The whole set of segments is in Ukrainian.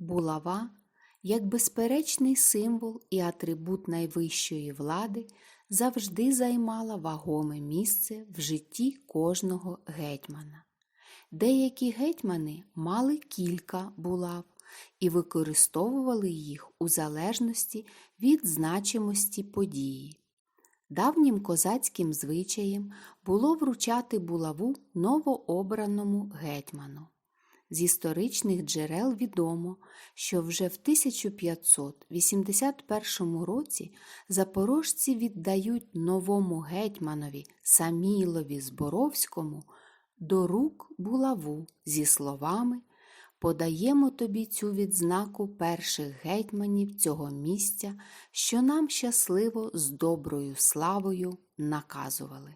Булава, як безперечний символ і атрибут найвищої влади, завжди займала вагоме місце в житті кожного гетьмана. Деякі гетьмани мали кілька булав і використовували їх у залежності від значимості події. Давнім козацьким звичаєм було вручати булаву новообраному гетьману. З історичних джерел відомо, що вже в 1581 році запорожці віддають новому гетьманові Самілові Зборовському до рук булаву зі словами Подаємо тобі цю відзнаку перших гетьманів цього місця, що нам щасливо з доброю славою наказували.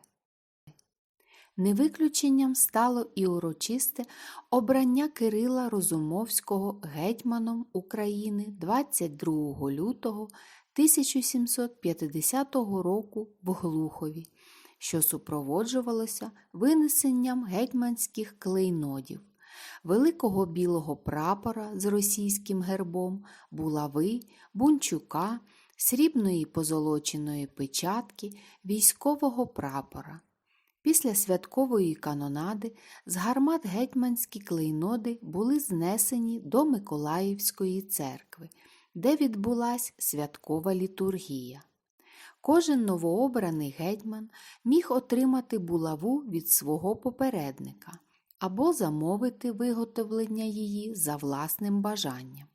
Не виключенням стало і урочисте обрання Кирила Розумовського гетьманом України 22 лютого 1750 року в Глухові, що супроводжувалося винесенням гетьманських клейнодів, великого білого прапора з російським гербом, булави, бунчука, срібної позолоченої печатки, військового прапора. Після святкової канонади з гармат гетьманські клейноди були знесені до Миколаївської церкви, де відбулась святкова літургія. Кожен новообраний гетьман міг отримати булаву від свого попередника або замовити виготовлення її за власним бажанням.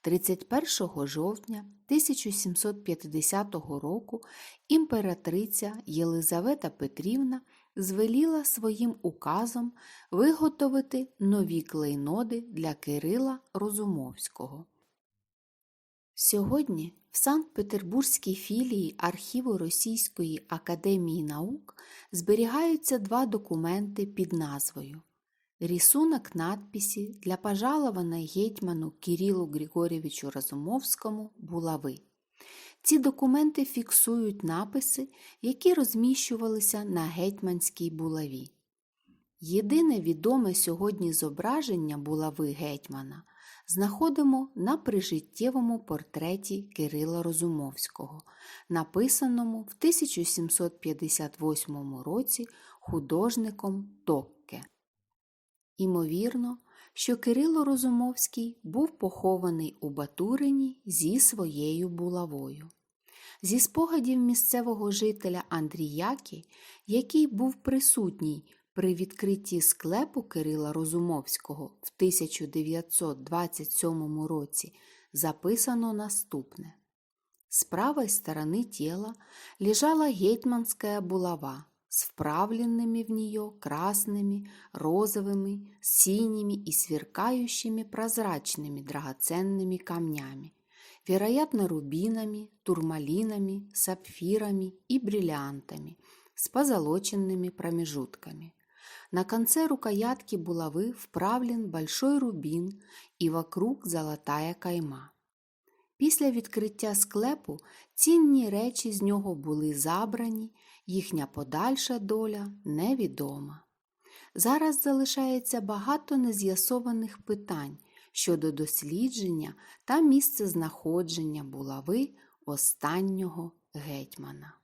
31 жовтня 1750 року імператриця Єлизавета Петрівна звеліла своїм указом виготовити нові клейноди для Кирила Розумовського. Сьогодні в Санкт-Петербурзькій філії архіву Російської академії наук зберігаються два документи під назвою Рисунок надписи для пожалованной гетьману Кирилу Григорьевичу Разумовському булави. Ці документи фіксують написи, які розміщувалися на гетьманській булаві. Єдине відоме сьогодні зображення булави гетьмана знаходимо на прижиттєвому портреті Кирила Розумовського, написаному в 1758 році художником Токке. Імовірно, що Кирило Розумовський був похований у Батурині зі своєю булавою. Зі спогадів місцевого жителя Андріяки, який був присутній при відкритті склепу Кирила Розумовського в 1927 році, записано наступне. С правой стороны тела лежала гетьманская булава с вправленными в нее красными, розовыми, синими и сверкающими прозрачными драгоценными камнями, вероятно, рубинами, турмалинами, сапфирами и бриллиантами с позолоченными промежутками. На конце рукоятки булавы вправлен большой рубин и вокруг золотая кайма. Після відкриття склепу цінні речі з нього були забрані, їхня подальша доля невідома. Зараз залишається багато нез'ясованих питань щодо дослідження та місцезнаходження булави останнього гетьмана.